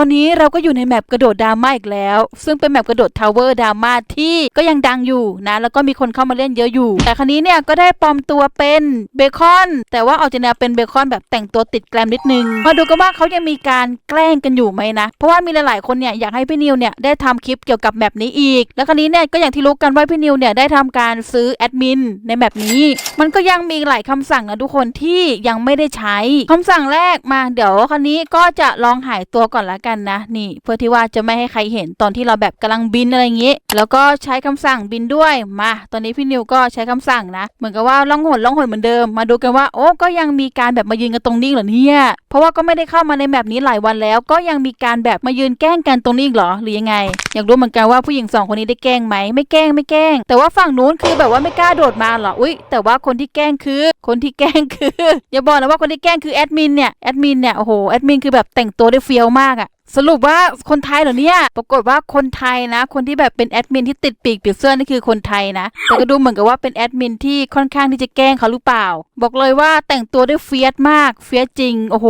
อนนี้เราก็อยู่ในแมปกระโดดดราม่าอีกแล้ว ซึ่งเป็นแมปกระโดดทาวเวอร์ดราม่าที่ก็ยังดังอยู่นะ แล้วก็มีคนเข้ามาเล่นเยอะอยู่ แต่ครั้นี้เนี่ยก็ได้ปลอมตัวเป็นเบคอน แต่ว่าออกจะแนวเป็นเบคอนแบบแต่งตัวติดแกรมนิดนึง มาดูกันว่าเขายังมีการแกล้งกันอยู่ไหมนะ เพราะว่ามีหลายๆคนเนี่ยอยากให้พี่นิวเนี่ยได้ทำคลิปเกี่ยวกับแมปนี้อีก แล้วครั้นี้เนี่ยก็อย่างที่รู้กันว่าพี่นิวเนี่ยได้ทำการซื้อแอดมินในแมปนี้ มันก็ยังมีหลายคำสั่งนะทุกคนที่ยังไม่ได้ใช้คำสั่งแรกมาเดี๋ยวครั้นี้ก็จะลองหายตัวก่อนละกันนะนี่เพื่อที่ว่าจะไม่ให้ใครเห็นตอนที่เราแบบกำลังบินอะไรอย่างงี้ แล้วก็ใช้คำสั่งบินด้วยมา ตอนนี้พี่นิวก็ใช้คำสั่งนะ เหมือนกับว่าล่องหนล่องหนเหมือนเดิมมาดูกันว่าโอ้ก็ยังมีการแบบมายืนกันตรงนี้เหรอเนี่ยเพราะว่าก็ไม่ได้เข้ามาในแบบนี้หลายวันแล้ว ก็ยังมีการแบบมายืนแกล้งกันตรงนี้อีกเหรอหรือยังไง อยากรู้เหมือนกันว่าผู้หญิงสองคนนี้ได้แกล้งไหมไม่แกล้งไม่แกล้ง แต่ว่าฝั่งนู้นคือแบบว่าไม่กล้าโดดมาหรออุ้ยแต่ว่าคนที่แกล้งคือ คนที่แกล้งคืออย่าบอกนะว่าคนที่แกล้งคือแอดมินเนี่ยแอดมินเนี่ยโอ้โหแอดมินคือแบบแต่งตัวได้เฟี้ยวมากอะ สรุปว่าคนไทยเหรอเนี่ย ปรากฏว่าคนไทยนะ คนที่แบบเป็นแอดมินที่ติดปีกปีกเสื้อนี่คือคนไทยนะ แต่ก็ดูเหมือนกับว่าเป็นแอดมินที่ค่อนข้างที่จะแกล้งเขาหรือเปล่า บอกเลยว่าแต่งตัวได้เฟียสมาก เฟียสจริง โอ้โห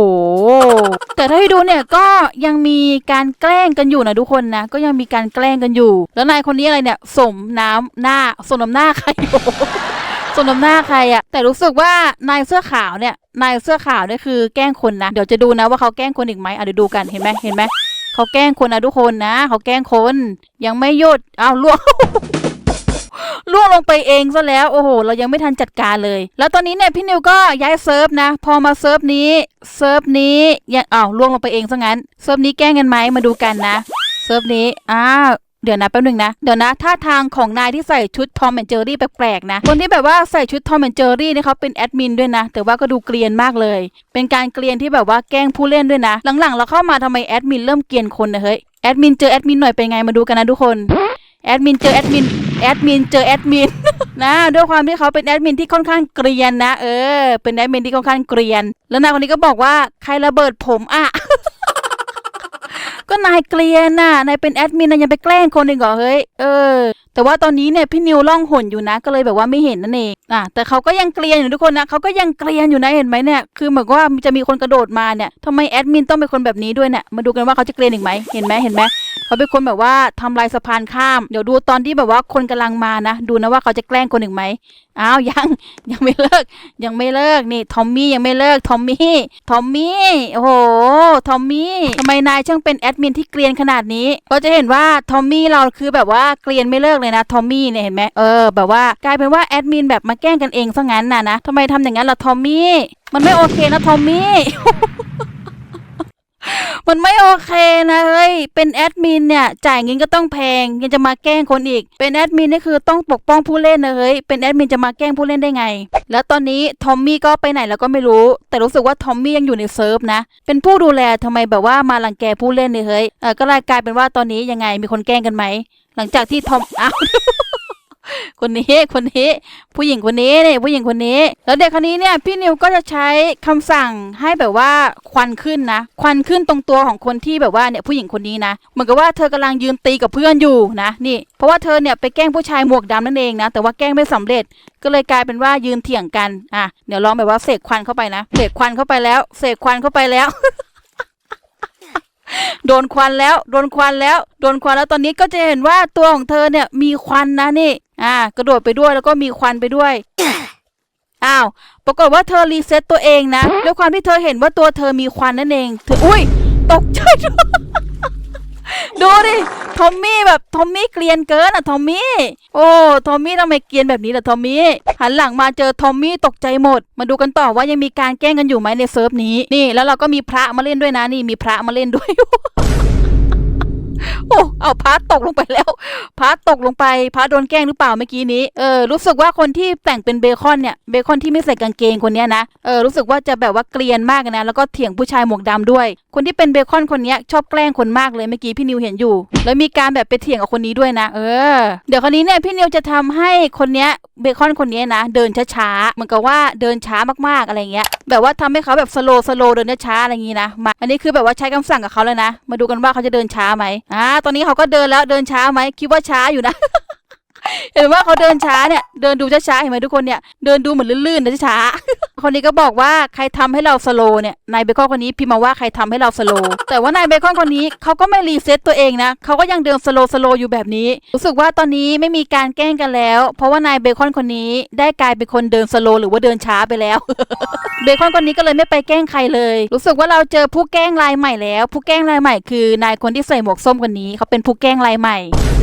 แต่ถ้าให้ดูเนี่ยก็ยังมีการแกล้งกันอยู่นะทุกคนนะ ก็ยังมีการแกล้งกันอยู่ แล้วนายคนนี้อะไรเนี่ย สมน้ำหน้า สมน้ำหน้าใครอ้โห สมน้ำหน้าใครอะแต่รู้สึกว่านายเสื้อขาวเนี่ยนายเสื้อขาวเนี่ยคือแกล้งคนนะเดี๋ยวจะดูนะว่าเขาแกล้งคนอีกไหมอะเดี๋ยวดูกันเห็นไหมเห็นไหมเขาแกล้งคนนะทุกคนนะเขาแกล้งคนยังไม่หยุดอ้าวล่วงล่วงลงไปเองซะแล้วโอ้โห เรายังไม่ทันจัดการเลย แล้วตอนนี้เนี่ยพี่นิวก็ย้ายเซิร์ฟนะ พอมาเซิร์ฟนี้เซิร์ฟนี้ยังอ้าวล่วงลงไปเองซะงั้นเซิร์ฟนี้แกล้งกันไหมมาดูกันนะเซิร์ฟนี้อ้าว เดี๋ยวนะแป๊บหนึงนะ เดี๋ยวนะท่าทางของนายที่ใส่ชุดทอมแอนเจอรี่แปลกๆนะ คนที่แบบว่าใส่ชุดทอมแอนเจอรี่เนี่ยเขาเป็นแอดมินด้วยนะ แต่ว่าก็ดูเกรียนมากเลย เป็นการเกรียนที่แบบว่าแกล้งผู้เล่นด้วยนะ หลังๆ เราเข้ามาทำไมแอดมินเริ่มเกรียนคนนะเฮ้ย แอดมินเจอแอดมินหน่อยเป็นไงมาดูกันนะทุกคน แอดมินเจอแอดมิน แอดมินเจอแอดมินนะด้วยความที่เขาเป็นแอดมินที่ค่อนข้างเกรียนนะ เออ เป็นแอดมินที่ค่อนข้างเกรียน แล้วนายคนนี้ก็บอกว่าใครระเบิดผมอะ นายเกลียนน่ะนายเป็นแอดมินนายยังไปแกล้งคนอีกเหรอเฮ้ยเออ แต่ว่าตอนนี้เนี่ยพี่นิวล่องหนอยู่นะก็เลยแบบว่าไม่เห็นนั่นเองอะแต่เขาก็ยังเกลียนอยู่ทุกคนนะเขาก็ยังเกลียนอยู่นะเห็นไหมเนี่ยคือเหมือนกับว่าจะมีคนกระโดดมาเนี่ยทำไมแอดมินต้องเป็นคนแบบนี้ด้วยเนี่ยมาดูกันว่าเขาจะเกลียนอีกไหมเห็นไหมเห็นไหมเขาเป็นคนแบบว่าทำลายสะพานข้ามเดี๋ยวดูตอนที่แบบว่าคนกำลังมานะดูนะว่าเขาจะแกล้งคนอีกไหมอ้าวยังยังไม่เลิก ยังไม่เลิกนี่ทอมมี่ยังไม่เลิกทอมมี่ทอมมี่โอ้โหทอมมี่ทำไมนายช่างเป็นแอดมินที่เกรียนขนาดนี้ก็จะเห็นว่าทอมมี่เราคือแบบว่าเกรียนไม่เลิกเลยนะทอมมี่เนี่ยเห็นไหมเออแบบว่ากลายเป็นว่าแอดมินแบบมาแกล้งกันเองซะงั้นน่ะนะทำไมทำอย่างนั้นล่ะทอมมี่มันไม่โอเคนะทอมมี่มันไม่โอเคนะเฮ้ย เป็นแอดมินเนี่ยจ่ายเงินก็ต้องแพงยังจะมาแกล้งคนอีก เป็นแอดมินนี่คือต้องปกป้องผู้เล่นนะเฮ้ย เป็นแอดมินจะมาแกล้งผู้เล่นได้ไง แล้วตอนนี้ทอมมี่ก็ไปไหนแล้วก็ไม่รู้ แต่รู้สึกว่าทอมมี่ยังอยู่ในเซิร์ฟนะ เป็นผู้ดูแลทำไมแบบว่ามารังแกผู้เล่นเนี่ยเฮ้ย เออก็เลยกลายเป็นว่าตอนนี้ยังไงมีคนแกล้งกันไหม หลังจากที่ทอมอ้าวคนนี้คนนี้ ผู้หญิงคนนี้เนี่ยผู้หญิงคนนี้ แล้วเด็กคนนี้เนี่ยพี่นิวก็จะใช้คำสั่งให้แบบว่าควันขึ้นนะ ควันขึ้นตรงตัวของคนที่แบบว่าเนี่ยผู้หญิงคนนี้นะเหมือนกับว่าเธอกำลังยืนตีกับเพื่อนอยู่นะนี่ เพราะว่าเธอเนี่ยไปแกล้งผู้ชายหมวกดำนั่นเองนะแต่ว่าแกล้งไม่สำเร็จก็เลยกลายเป็นว่ายืนเถียงกันอะเดี๋ยวลองแบบว่าเสกควันเข้าไปนะเสกควันเข้าไปแล้วเสกควันเข้าไปแล้ว โดนควันแล้วโดนควันแล้วโดนควันแล้วตอนนี้ก็จะเห็นว่าตัวของเธอเนี่ยมีควันนะนี่อ่ากระโดดไปด้วยแล้วก็มีควันไปด้วยอ้าวปรากฏว่าเธอรีเซ็ตตัวเองนะด้วยความที่เธอเห็นว่าตัวเธอมีควันนั่นเองเธออุ้ยตกใจดู ดูดิทอมมี่แบบทอมมี่เกลียนเกินอะทอมมี่โอ้ทอมมี่ทำไมเกลียนแบบนี้ล่ะทอมมี่หันหลังมาเจอทอมมี่ตกใจหมด มาดูกันต่อว่ายังมีการแกล้งกันอยู่ไหมในเซิร์ฟนี้นี่ แล้วเราก็มีพระมาเล่นด้วยนะนี่มีพระมาเล่นด้วย โอ้เอาพาร์ตตกลงไปแล้ว พาร์ตตกลงไป พาร์ตโดนแกล้งหรือเปล่าเมื่อกี้นี้ เออ รู้สึกว่าคนที่แต่งเป็นเบคอนเนี่ย เบคอนที่ไม่ใส่กางเกงคนนี้นะ เออ รู้สึกว่าจะแบบว่าเกลียนมากนะ แล้วก็เถียงผู้ชายหมวกดำด้วย คนที่เป็นเบคอนคนนี้ชอบแกล้งคนมากเลยเมื่อกี้พี่นิวเห็นอยู่ แล้วมีการแบบไปเถียงกับคนนี้ด้วยนะ เออ เดี๋ยวคนนี้เนี่ยพี่นิวจะทำให้คนเนี้ยเบคอนคนเนี้ยนะ เดินช้าๆ เหมือนกับว่าเดินช้ามากๆอะไรเงี้ย แบบว่าทำให้เขาแบบสโลสโลเดินช้าอะไรอย่างงี้นะ มา อันนี้คือแบบว่าใช้คำสั่งกับเขาแล้วนะ มาดูกันว่าเขาจะเดินช้าไหมอ่าตอนนี้เขาก็เดินแล้วเดินช้าไหมคิดว่าช้าอยู่นะ เห็นว่าเขาเดินช้าเนี่ย เดินดูช้าๆเห็นไหมทุกคนเนี่ย เดินดูเหมือนลื่นๆนะช้า คนนี้ก็บอกว่าใครทำให้เราสโลเนี่ยนายเบคอนคนนี้พิมพ์มาว่าใครทำให้เราสโลแต่ว่านายเบคอนคนนี้เขาก็ไม่รีเซ็ตตัวเองนะเขาก็ยังเดินสโลสโลอยู่แบบนี้ รู้สึกว่าตอนนี้ไม่มีการแกล้งกันแล้ว เพราะว่านายเบคอนคนนี้ได้กลายเป็นคนเดินสโลหรือว่าเดินช้าไปแล้ว เบคอนคนนี้ก็เลยไม่ไปแกล้งใครเลย รู้สึกว่าเราเจอผู้แกล้งรายใหม่แล้ว ผู้แกล้งรายใหม่คือนายคนที่ใส่หมวกส้มคนนี้เขาเป็นผู้แกล้งรายใหม่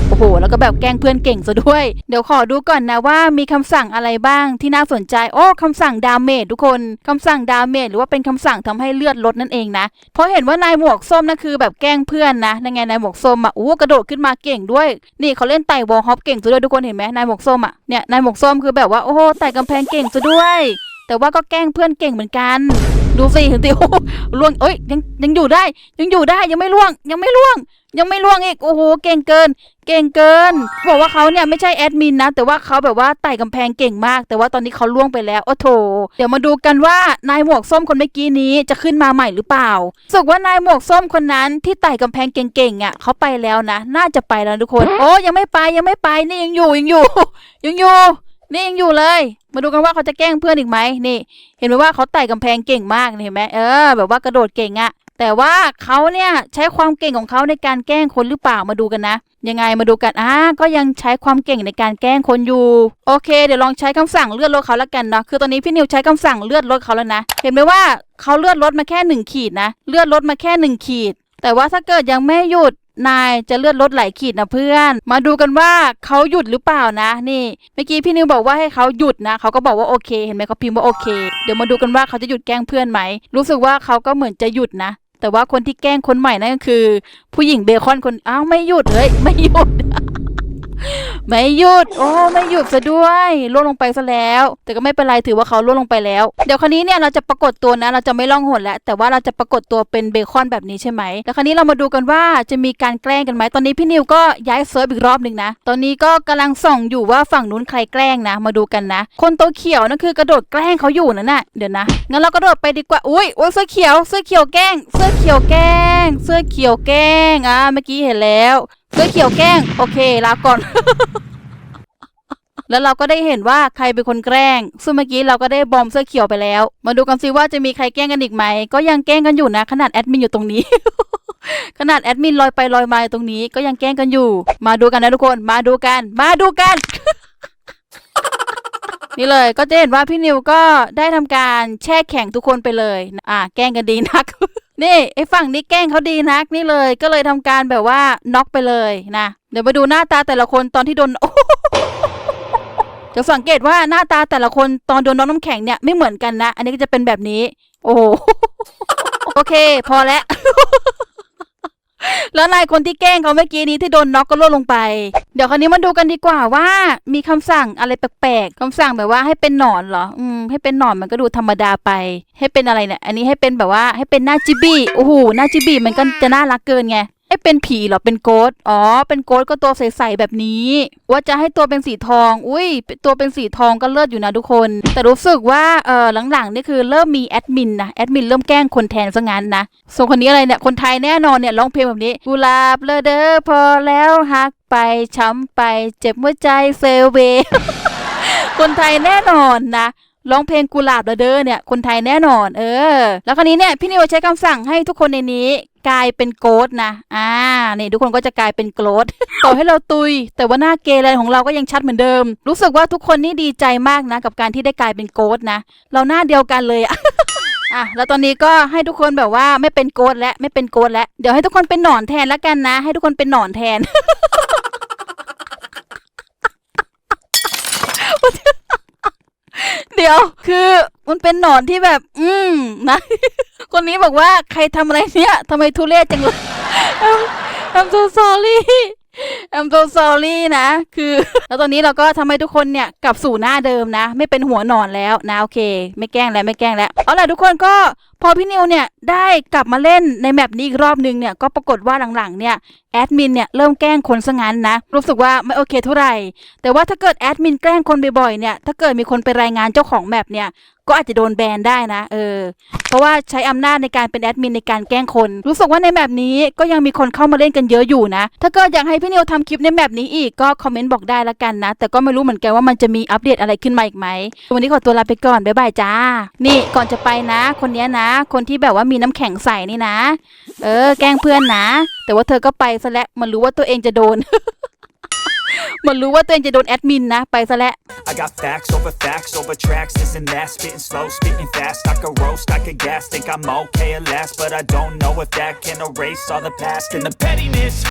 โอ้โห แล้วก็แบบแกล้งเพื่อนเก่งซะด้วย เดี๋ยวขอดูก่อนนะว่ามีคำสั่งอะไรบ้างที่น่าสนใจ โอ้คำสั่งดาเมจทุกคนคำสั่งดาเมจหรือว่าเป็นคำสั่งทำให้เลือดลดนั่นเองนะ เพราะเห็นว่านายหมวกส้มนั่นคือแบบแกล้งเพื่อนนะนั่นไงนายหมวกส้มอะโอ้กระโดดขึ้นมาเก่งด้วย นี่เขาเล่นไต่วอลฮอปเก่งซะด้วยทุกคนเห็นไหมนายหมวกส้มอะ เนี่ยนายหมวกส้มคือแบบว่าโอ้โหไต่กำแพงเก่งซะด้วย แต่ว่าก็แกล้งเพื่อนเก่งเหมือนกัน ดูสิเห็นติโอ้ล่วงเอ้ยยังยังอยู่ได้ ยังอยู่ได้ยังไม่ล่วง ยังไม่ล่วง ยังไม่ล่วงอีกโอ้โหเก่งเกิน เก่งเกินบอกว่าเขาเนี่ยไม่ใช่แอดมินนะแต่ว่าเขาแบบว่าไต่กำแพงเก่งมาก แต่ว่าตอนนี้เขาล่วงไปแล้วโอ้โถเดี๋ยวมาดูกันว่านายหมวกส้มคนเมื่อกี้นี้จะขึ้นมาใหม่หรือเปล่าสึกว่านายหมวกส้มคนนั้นที่ไต่กำแพงเก่งๆอะเขาไปแล้วนะ น่าจะไปแล้วทุกคน โอ้ยังไม่ไปยังไม่ไปนี่ยังอยู่ยังอยู่ยังอยู่ นี่ยังอยู่เลย มาดูกันว่าเขาจะแกล้งเพื่อนอีกไหมนี่ เห็นไหมว่าเขาไต่กำแพงเก่งมากเห็นไหมเออแบบว่ากระโดดเก่งอะแต่ว่าเขาเนี่ยใช้ความเก่งของเขาในการแกล้งคนหรือเปล่ามาดูกันนะ ยังไงมาดูกันอ่าก็ยังใช้ความเก่งในการแกล้งคนอยู่ โอเค เดี๋ยวลองใช้คำสั่งเลือดลดเขาแล้วกันเนาะคือตอนนี้พี่นิวใช้คำสั่งเลือดลดเขาแล้วนะเห็นไหมว่าเขาเลือดลดมาแค่หนึ่งขีดนะเลือดลดมาแค่หนึ่งขีด แต่ว่าถ้าเกิดยังไม่หยุด นายจะเลือดลดหลายขีดนะเพื่อน มาดูกันว่าเขาหยุดหรือเปล่านะนี่เมื่อกี้พี่นิวบอกว่าให้เขาหยุดนะเขาก็บอกว่าโอเค เห็นไหมเขาพิมพ์ว่าโอเค เดี๋ยวมาดูกันว่าเขาจะหยุดแกล้งเพื่อนไหมรู้สึกว่าเขาก็เหมือนจะหยุดนะแต่ว่าคนที่แกล้งคนใหม่นั่นก็คือ ผู้หญิงเบคอนคนอ้าวไม่หยุดเลยไม่หยุด ไม่หยุด โอ้ไม่หยุดซะด้วยล่วงลงไปซะแล้ว แต่ก็ไม่เป็นไรถือว่าเขาล่วงลงไปแล้ว เดี๋ยวคราวนี้เนี่ยเราจะปรากฏตัวนะ เราจะไม่ล่องหนแล้ว แต่ว่าเราจะปรากฏตัวเป็นเบคอนแบบนี้ใช่ไหมแล้วคราวนี้เรามาดูกันว่าจะมีการแกล้งกันไหมตอนนี้พี่นิวก็ย้ายเซิร์ฟอีกรอบหนึ่งนะ ตอนนี้ก็กำลังส่องอยู่ว่าฝั่งนู้นใครแกล้งนะ มาดูกันนะ คนตัวเขียวนั่นคือกระโดดแกล้งเขาอยู่นั่นน่ะเดี๋ยวนะงั้นเรากระโดดไปดีกว่าอุ้ยโอ้ยเสื้อเขียวเสื้อเขียวแกล้ง เสื้อเขียวแกล้ง เสื้อเขียวแกล้งอ่าเมื่อกี้เห็นแล้ว เสื้อเขียวแกล้ง โอเคลาก่อน แล้วเราก็ได้เห็นว่าใครเป็นคนแกล้ง ซึ่งเมื่อกี้เราก็ได้บอมเสื้อเขียวไปแล้ว มาดูกันซิว่าจะมีใครแกล้งกันอีกไหม ก็ยังแกล้งกันอยู่นะ ขนาดแอดมินอยู่ตรงนี้ ขนาดแอดมินลอยไปลอยมาตรงนี้ ก็ยังแกล้งกันอยู่ มาดูกันนะทุกคน มาดูกัน มาดูกันนี่เลยก็จะเห็นว่าพี่นิวก็ได้ทำการแช่แข็งทุกคนไปเลย อ่า แกล้งกันดีนัก นี่ไอ้ฝั่งนี้แกล้งเขาดีนักนี่เลย ก็เลยทำการแบบว่าน็อกไปเลยนะ เดี๋ยวมาดูหน้าตาแต่ละคนตอนที่โดนจะสังเกตว่าหน้าตาแต่ละคนตอนโดนน้องน้ำแข็งเนี่ยไม่เหมือนกันนะ อันนี้ก็จะเป็นแบบนี้ โอ้โห โอเค พอแล้ว แล้วนายคนที่แกล้งเขาเมื่อกี้นี้ที่โดนน็อกก็ล่วงลงไป เดี๋ยวคราวนี้มาดูกันดีกว่าว่า มีคำสั่งอะไรแปลกๆคำสั่งแบบว่าให้เป็นหนอนเหรอ อืมให้เป็นหนอนมันก็ดูธรรมดาไป ให้เป็นอะไรเนี่ย อันนี้ให้เป็นแบบว่าให้เป็นหน้าจิบี้โอ้โหหน้าจิบี้มันก็จะน่ารักเกินไง ให้เป็นผีเหรอ เป็นโกดอ๋อ เป็นโกดก็ตัวใสๆแบบนี้ ว่าจะให้ตัวเป็นสีทอง อุ้ย ตัวเป็นสีทองก็เลิศอยู่นะทุกคน แต่รู้สึกว่า เออหลังๆ นี่คือเริ่มมีแอดมินนะ แอดมินเริ่มแกล้งคนแทนซะงั้นนะส่วนคนนี้อะไรเนี่ย คนไทยแน่นอนเนี่ยร้องเพลงแบบนี้ กุลาบเลอเด้อพอแล้วฮักไปช้ำไป เจ็บหัวใจเซเวคนไทยแน่นอนนะ ร้องเพลงกุหลาบระเด้อเนี่ยคนไทยแน่นอน เออ แล้วคราวนี้เนี่ยพี่นิวใช้คำสั่งให้ทุกคนในนี้กลายเป็นโกดนะ อ่า นี่ทุกคนก็จะกลายเป็นโกดต่อให้เราตุย แต่ว่าหน้าเกย์อะไรของเราก็ยังชัดเหมือนเดิม รู้สึกว่าทุกคนนี่ดีใจมากนะ กับการที่ได้กลายเป็นโกดนะ เราหน้าเดียวกันเลยอะอะแล้วตอนนี้ก็ให้ทุกคนแบบว่าไม่เป็นโกดแล้วไม่เป็นโกดแล้วเดี๋ยวให้ทุกคนเป็นหนอนแทนแล้วกันนะ ให้ทุกคนเป็นหนอนแทน เดี๋ ยว คือมันเป็นหนอนที่แบบ อืมนะ คนนี้บอกว่าใครทำอะไรเนี่ยทำไมทุเรศจังเลย I'm I'm so sorry I'm so sorry นะ คือ แล้วตอนนี้เราก็ทำให้ทุกคนเนี่ยกลับสู่หน้าเดิมนะ ไม่เป็นหัวหนอนแล้วนะโอเค ไม่แกล้งแล้วไม่แกล้งแล้วเอาล่ะทุกคนก็พอพี่นิวเนี่ยได้กลับมาเล่นในแมปนี้อีกรอบนึงเนี่ยก็ปรากฏว่าหลังๆเนี่ย ดมินเนี่ยเริ่มแกล้งคนซะงั้นนะ รู้สึกว่าไม่โอเคเท่าไหร่แต่ว่าถ้าเกิดแอดมินแกล้งคนบ่อยๆเนี่ยถ้าเกิดมีคนไปรายงานเจ้าของแมปเนี่ยก็อาจจะโดนแบนได้นะเออเพราะว่าใช้อำนาจในการเป็นแอดมินในการแกล้งคน รู้สึกว่าในแบบนี้ก็ยังมีคนเข้ามาเล่นกันเยอะอยู่นะ ถ้าเกิดอยากให้พี่นิวทำคลิปในแบบนี้อีกก็คอมเมนต์บอกได้ละกันนะ แต่ก็ไม่รู้เหมือนกันว่ามันจะมีอัปเดตอะไรขึ้นมาอีกไหม วันนี้ขอตัวลาไปก่อน บ๊ายบายจ้า นี่ก่อนจะไปนะ คนนี้นะ คนที่แบบว่ามีน้ำแข็งใส่นี่นะ เออ แกล้งเพื่อนนะ แต่ว่าเธอก็ไปซะแล้วมันรู้ว่าตัวเองจะโดน มันรู้ว่าตัวเองจะโดนแอดมินนะ ไปซะแล้ว I got facts over facts over tracks, this and that, spitting slow, spitting fast. I could roast, I could gas, think I'm okay at last, but I don't know if that can erase all the past and the pettiness.